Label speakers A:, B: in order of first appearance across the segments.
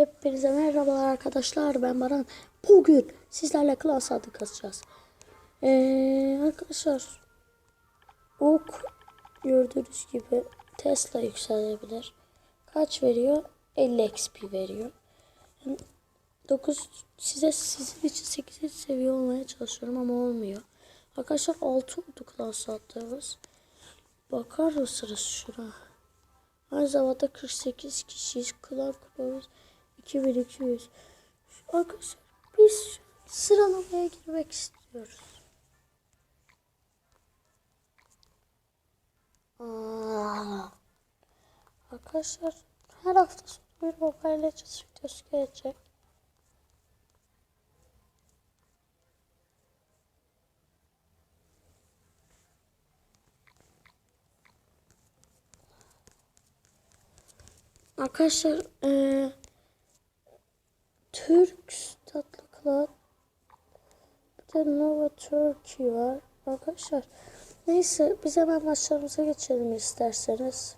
A: Hepinize merhabalar arkadaşlar ben Baran. Bugün sizlerle klas adı kasacağız. Ee, arkadaşlar ok gördüğünüz gibi Tesla yükselebilir. Kaç veriyor? 50 XP veriyor. 9 size sizin için 8. seviye olmaya çalışıyorum ama olmuyor. Arkadaşlar 6 oldu klas attığımız. Bakar mısınız şuna? Aynı zamanda 48 kişiyiz. Klan kupamız 2200. Arkadaşlar biz sıralamaya girmek istiyoruz. Arkadaşlar her hafta sonu bir Mobile Legends videosu gelecek. Arkadaşlar eee Türk tatlı klan bir de Nova Turkey var. Arkadaşlar neyse biz hemen maçlarımıza geçelim isterseniz.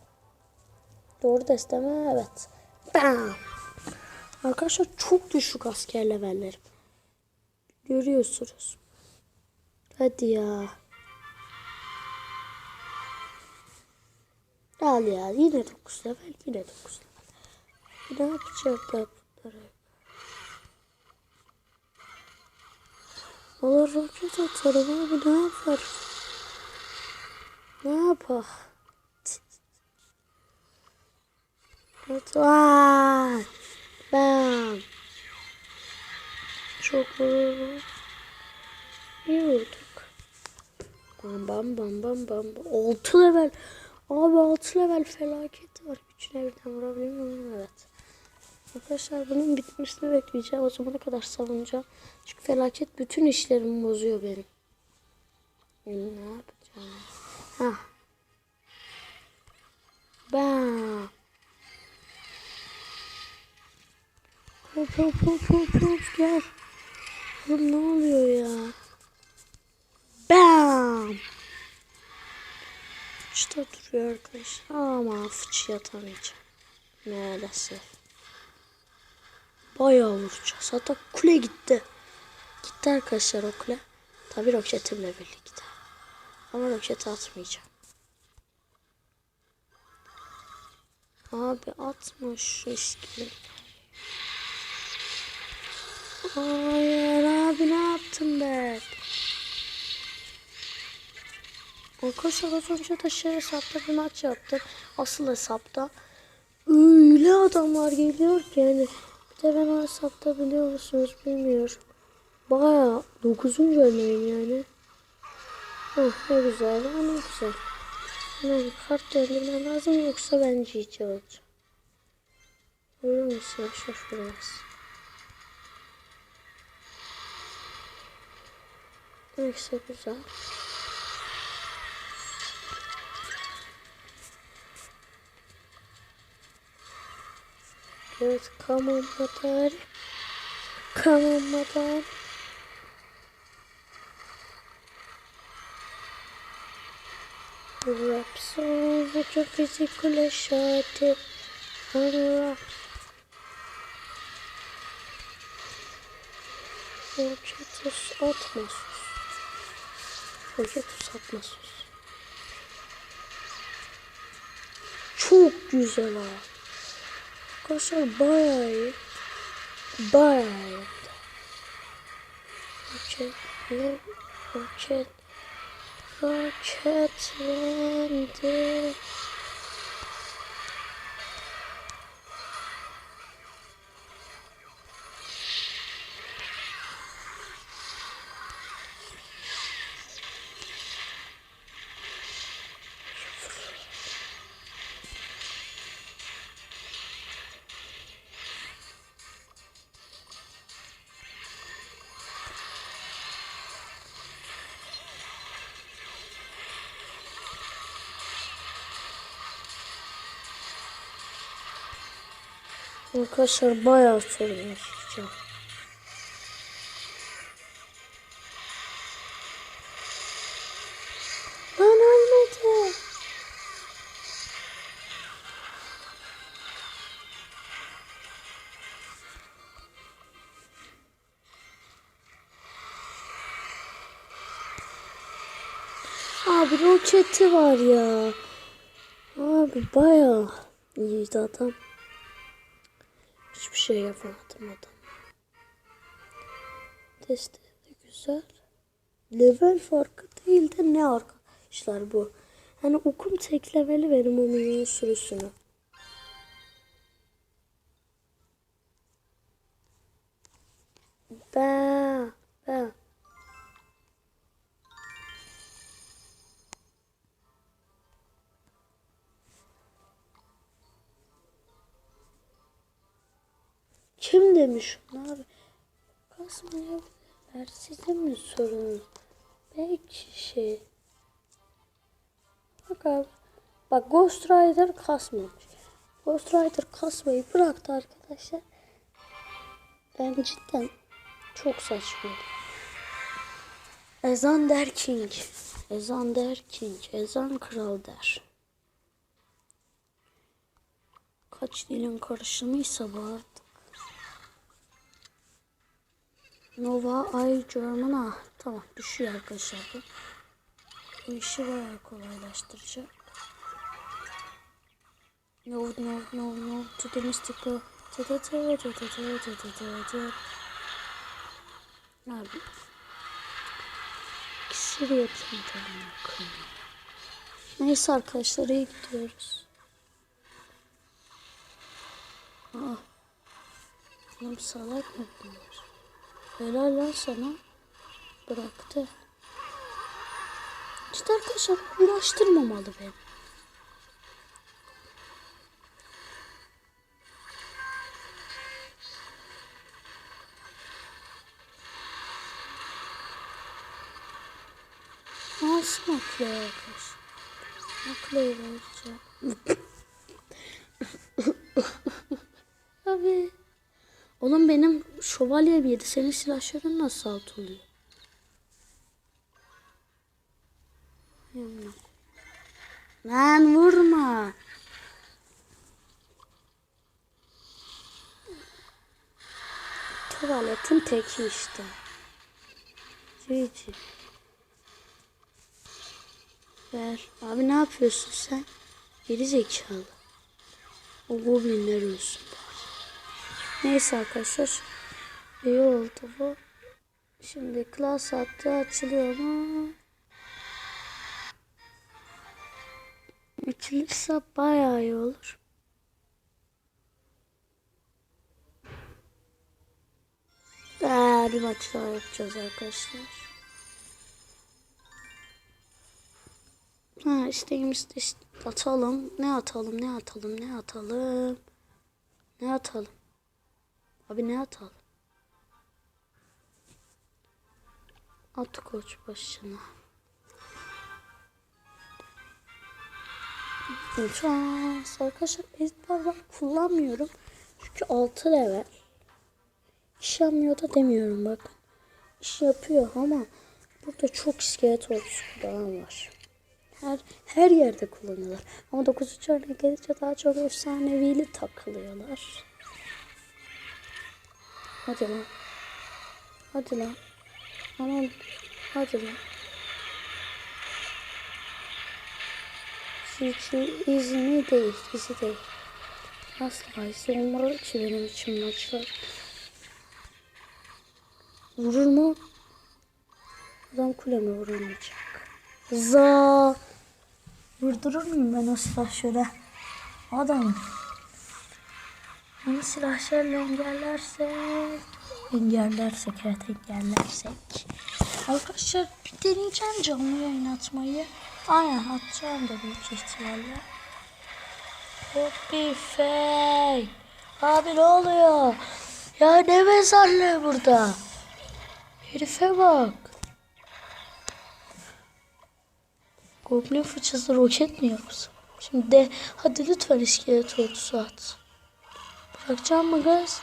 A: Doğru desteme evet. Bam. Arkadaşlar çok düşük asker levellerim. Görüyorsunuz. Hadi ya. Al ya yine 9 level yine 9 level. Ne yapacağım ben bunları? Olur roket atarım abi ne yapar? Ne yapar? Evet. Bam. Çok vurur. İyi vurduk. Bam bam bam bam bam. 6 level. Abi 6 level felaket var. Gücüne birden vurabilir miyim? Evet. Arkadaşlar bunun bitmesini bekleyeceğim. O zamana kadar savunacağım. Çünkü felaket bütün işlerimi bozuyor benim. Benim ne yapacağım? Ha. Bam. Hop hop hop hop hop gel. Oğlum ne oluyor ya? Bam. Fıçta duruyor arkadaşlar. Ama fıçı yatamayacağım. Maalesef. Bayağı vuracağız. Hatta kule gitti. Gitti arkadaşlar o kule. Tabi roketimle birlikte. Ama roketi atmayacağım. Abi atma şu iskele. Hayır abi ne yaptın ben? Arkadaşlar az önce de şey hesapta bir maç yaptım. Asıl hesapta. Öyle adamlar geliyor ki yani. De ben o hesapta biliyor musunuz bilmiyorum. Baya 9. örneğim yani. Hah ne güzel ne güzel. Hemen kart döndürmem lazım yoksa ben GG olacağım. Görüyor musun? Şaşırmaz. Neyse güzel. Evet, come on Madar. Come on Madar. Raps over your physical shot. Raps. Roketus atma sus. Roketus atma sus. Çok güzel ha. Arkadaşlar bayağı iyi. Bayağı iyi. Roket, ne? Roket, roketlendi. Arkadaşlar bayağı sorun yaşayacağım. Lan ölmedi. Abi roketi var ya. Abi bayağı iyiydi adam. Şey yapamadım adam. Testleri güzel. Level farkı değil de ne arkadaşlar bu. Hani okum teklemeli benim o minyon sürüsünü. Demiş abi? Kasmayabilirler. Sizin mi sorunuz? Belki şey. Bak abi. Bak Ghost Rider kasmamış. Ghost Rider kasmayı bıraktı arkadaşlar. Ben cidden çok saçma. Ezan der King. Ezan der King. Ezan kral der. Kaç dilin karışımıysa bu artık. Nova Ay Germana. Tamam düşüyor arkadaşlar bu. Bu işi bayağı kolaylaştıracak. No no no no to the mystical. Abi. Şuraya yapayım Neyse arkadaşlar iyi gidiyoruz. Aa. Oğlum salak mı bunlar? Helal lan sana. Bıraktı. İşte arkadaşlar uğraştırmamalı beni. Nasıl makleyi arkadaşlar? Makleyi vereceğim. Abi. Oğlum benim şövalye yedi. Senin silahların nasıl alt oluyor? Lan vurma. Tuvaletin teki işte. Cici. Ver. Abi ne yapıyorsun sen? Geri zekalı. O goblinler ölsün. Neyse arkadaşlar. İyi oldu bu. Şimdi klas hattı açılıyor mu? Açılırsa bayağı iyi olur. Ee, bir maç yapacağız arkadaşlar. Ha isteğimiz de işte atalım. Ne atalım, ne atalım, ne atalım. Ne atalım? Abi ne atalım? At koç başına. Şu an arkadaşlar ezber ben kullanmıyorum. Çünkü 6 level. İş yapmıyor da demiyorum bakın. İş yapıyor ama burada çok iskelet ordusu kullanan var. Her, her yerde kullanıyorlar. Ama 9. örnek gelince daha çok efsanevili takılıyorlar. Hadi lan. Hadi lan. Aman. Hadi lan. Hiç izni değil. izi değil. Asla izi olmalı ki benim için maçlar. Vurur mu? Adam kuleme vurulmayacak. Za. Vurdurur muyum ben o silahşöre? Adam. Onu silahşörle engellersek. Engellersek evet engellersek. Arkadaşlar bir deneyeceğim canlı yayın atmayı. Aynen atacağım da büyük ihtimalle. Hoppy fake. Abi ne oluyor? Ya ne mezarlığı burada? Herife bak. Goblin fıçısı roket mi yoksa? Şimdi de hadi lütfen iskelet ordusu at. Bırakacağım mı gaz?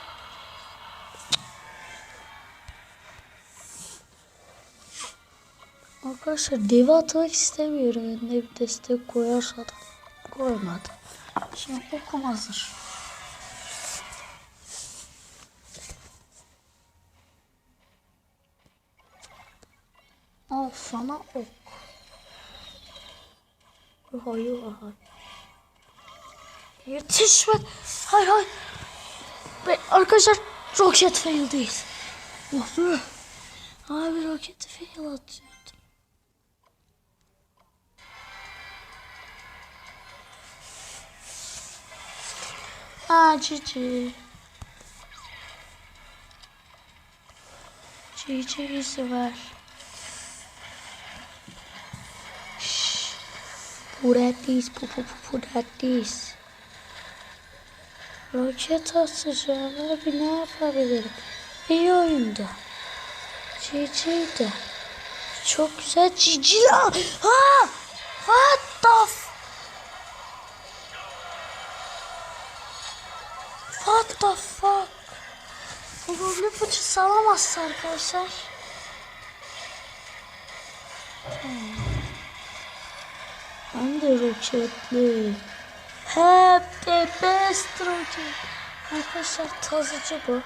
A: Arkadaşlar devi atmak istemiyorum. Önüne bir destek koyarsa da koymadı. Şimdi okum hazır. Al sana ok. Hayır hayır. Yetişme. Hayır hayır. Be, arkadaşlar roket fail değil. Oh. Abi roketi fail atıyordum. Aa cici. Cici'yi sever. Şşş. Buratis, pu pu pu buratis. Roket atacağım abi ne yapabilirim? İyi oyunda. Cici de. Çok güzel cici. Ha! What the Böyle fıçı salamazsın arkadaşlar. Hmm. Ben de roketli. Hep the best roket. Arkadaşlar tazıcı bu.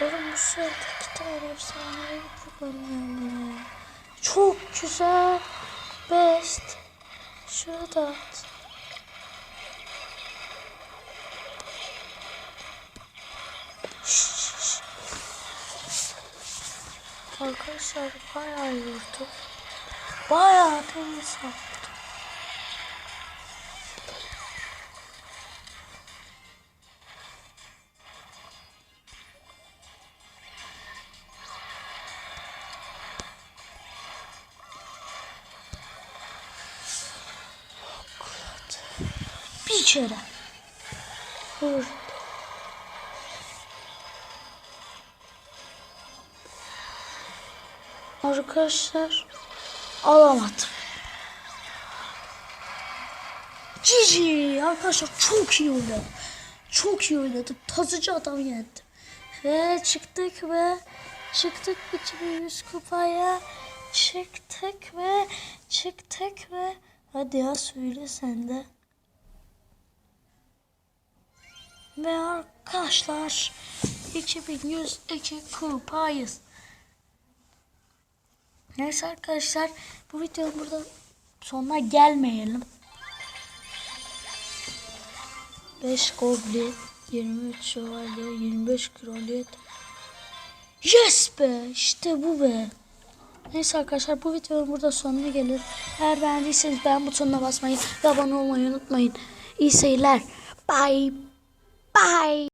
A: Oğlum bu sırada iki tane efsanevi kullanıyorum ya. Çok güzel. Best. Şurada at. Arkadaşlar bayağı yurdu. Bayağı temiz yaptım. Bir kere. Vur. Arkadaşlar alamadım. Cici arkadaşlar çok iyi oynadım. Çok iyi oynadım. Tazıcı adam yendim. Ve çıktık ve çıktık 2100 kupaya. Çıktık ve çıktık ve hadi ya söyle sen de. Ve arkadaşlar 2102 kupayız. Neyse arkadaşlar bu videonun burada sonuna gelmeyelim. 5 goblin, 23 şövalye, 25 kraliyet. Yes be! işte bu be. Neyse arkadaşlar bu videonun burada sonuna gelir. Eğer beğendiyseniz beğen butonuna basmayı ve abone olmayı unutmayın. İyi seyirler. Bye. Bye.